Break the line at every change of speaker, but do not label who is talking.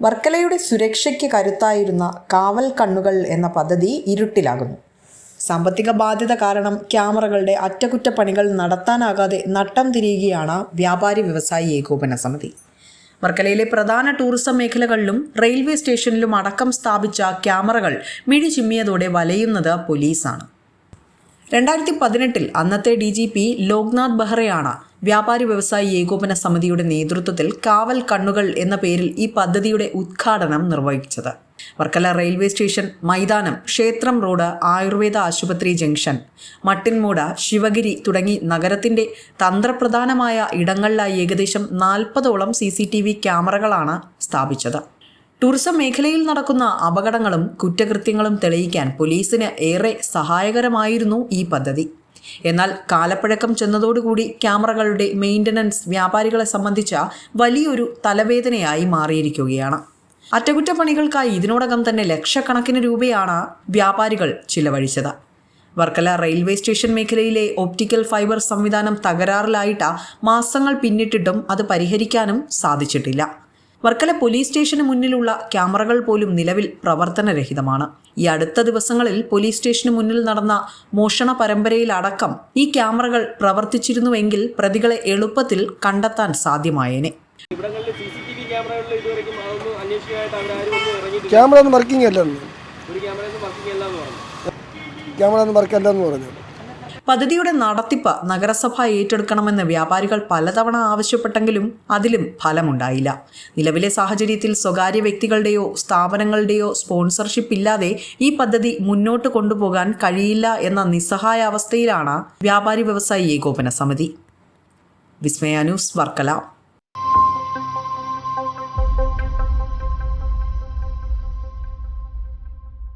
വർക്കലയുടെ സുരക്ഷയ്ക്ക് കരുത്തായിരുന്ന കാവൽ കണ്ണുകൾ എന്ന പദ്ധതി ഇരുട്ടിലാകുന്നു. സാമ്പത്തിക ബാധ്യത കാരണം ക്യാമറകളുടെ അറ്റകുറ്റപ്പണികൾ നടത്താനാകാതെ നട്ടം തിരിയുകയാണ് വ്യാപാരി വ്യവസായി ഏകോപന സമിതി. വർക്കലയിലെ പ്രധാന ടൂറിസം മേഖലകളിലും റെയിൽവേ സ്റ്റേഷനിലും അടക്കം സ്ഥാപിച്ച ക്യാമറകൾ മിഴി ചിമ്മിയതോടെ വലയുന്നത് പോലീസാണ്. രണ്ടായിരത്തി പതിനെട്ടിൽ അന്നത്തെ ഡി ജി പി ലോക്നാഥ് ബെഹ്റയാണ് വ്യാപാരി വ്യവസായി ഏകോപന സമിതിയുടെ നേതൃത്വത്തിൽ കാവൽ കണ്ണുകൾ എന്ന പേരിൽ ഈ പദ്ധതിയുടെ ഉദ്ഘാടനം നിർവഹിച്ചത്. വർക്കല റെയിൽവേ സ്റ്റേഷൻ മൈതാനം ക്ഷേത്രം റോഡ് ആയുർവേദ ആശുപത്രി ജംഗ്ഷൻ മട്ടിൻമൂട ശിവഗിരി തുടങ്ങി നഗരത്തിന്റെ തന്ത്രപ്രധാനമായ ഇടങ്ങളിലായി ഏകദേശം നാൽപ്പതോളം സി സി ടി വി ക്യാമറകളാണ് സ്ഥാപിച്ചത്. ടൂറിസം മേഖലയിൽ നടക്കുന്ന അപകടങ്ങളും കുറ്റകൃത്യങ്ങളും തെളിയിക്കാൻ പോലീസിന് ഏറെ സഹായകരമായിരുന്നു ഈ പദ്ധതി. എന്നാൽ കാലപ്പഴക്കം ചെന്നതോടുകൂടി ക്യാമറകളുടെ മെയിന്റനൻസ് വ്യാപാരികളെ സംബന്ധിച്ച വലിയൊരു തലവേദനയായി മാറിയിരിക്കുകയാണ്. അറ്റകുറ്റപ്പണികൾക്കായി ഇതിനോടകം തന്നെ ലക്ഷക്കണക്കിന് രൂപയാണ് വ്യാപാരികൾ ചിലവഴിച്ചത്. വർക്കല റെയിൽവേ സ്റ്റേഷൻ മേഖലയിലെ ഓപ്റ്റിക്കൽ ഫൈബർ സംവിധാനം തകരാറിലായിട്ട് മാസങ്ങൾ പിന്നിട്ടിട്ടും അത് പരിഹരിക്കാനും സാധിച്ചിട്ടില്ല. വർക്കല പോലീസ് സ്റ്റേഷന് മുന്നിലുള്ള ക്യാമറകൾ പോലും നിലവിൽ പ്രവർത്തനരഹിതമാണ്. ഈ അടുത്ത ദിവസങ്ങളിൽ പോലീസ് സ്റ്റേഷന് മുന്നിൽ നടന്ന മോഷണ പരമ്പരയിലടക്കം ഈ ക്യാമറകൾ പ്രവർത്തിച്ചിരുന്നുവെങ്കിൽ പ്രതികളെ എളുപ്പത്തിൽ കണ്ടെത്താൻ സാധ്യമായേനെ.
ക്യാമറ ഒന്നും വർക്കിംഗ് അല്ലെന്ന്
വർക്കിംഗ്
ക്യാമറ ഒന്നും വർക്ക് അല്ലെന്ന് പറഞ്ഞു.
പദ്ധതിയുടെ നടത്തിപ്പ് നഗരസഭ ഏറ്റെടുക്കണമെന്ന് വ്യാപാരികൾ പലതവണ ആവശ്യപ്പെട്ടെങ്കിലും അതിലും ഫലമുണ്ടായില്ല. നിലവിലെ സാഹചര്യത്തിൽ സ്വകാര്യ വ്യക്തികളുടെയോ സ്ഥാപനങ്ങളുടെയോ സ്പോൺസർഷിപ്പ് ഇല്ലാതെ ഈ പദ്ധതി മുന്നോട്ട് കൊണ്ടുപോകാൻ കഴിയില്ല എന്ന നിസ്സഹായ അവസ്ഥയിലാണ് വ്യാപാരി വ്യവസായി ഏകോപന സമിതി. വിസ്മയ ന്യൂസ് വർക്കല.